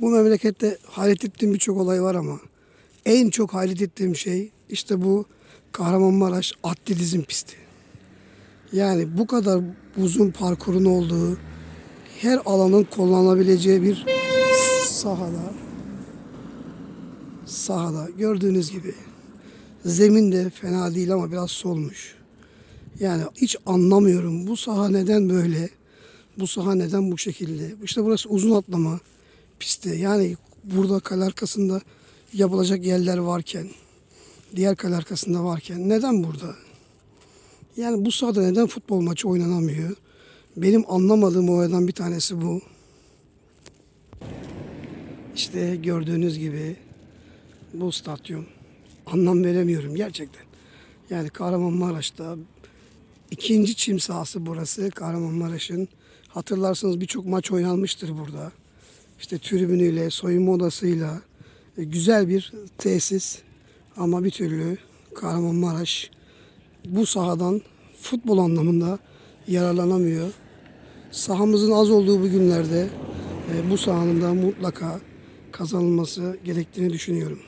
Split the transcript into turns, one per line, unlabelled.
Bu memlekette hayret ettiğim birçok olay var ama en çok hayret ettiğim şey işte bu Kahramanmaraş atletizm pisti. Yani bu kadar uzun parkurun olduğu, her alanın kullanılabileceği bir sahada sahada gördüğünüz gibi zemin de fena değil ama biraz solmuş. Yani hiç anlamıyorum bu saha neden böyle? Bu saha neden bu şekilde? İşte burası uzun atlama pisti. Yani burada kale arkasında yapılacak yerler varken, diğer kale arkasında varken neden burada? Yani bu sahada neden futbol maçı oynanamıyor? Benim anlamadığım olaydan bir tanesi bu. İşte gördüğünüz gibi bu stadyum. Anlam veremiyorum gerçekten. Yani Kahramanmaraş'ta ikinci çim sahası burası Kahramanmaraş'ın. Hatırlarsanız birçok maç oynanmıştır burada. İşte tribünüyle, soyunma odasıyla e, güzel bir tesis. Ama bir türlü Kahramanmaraş bu sahadan futbol anlamında yararlanamıyor. Sahamızın az olduğu bu günlerde e, bu sahanın da mutlaka kazanılması gerektiğini düşünüyorum.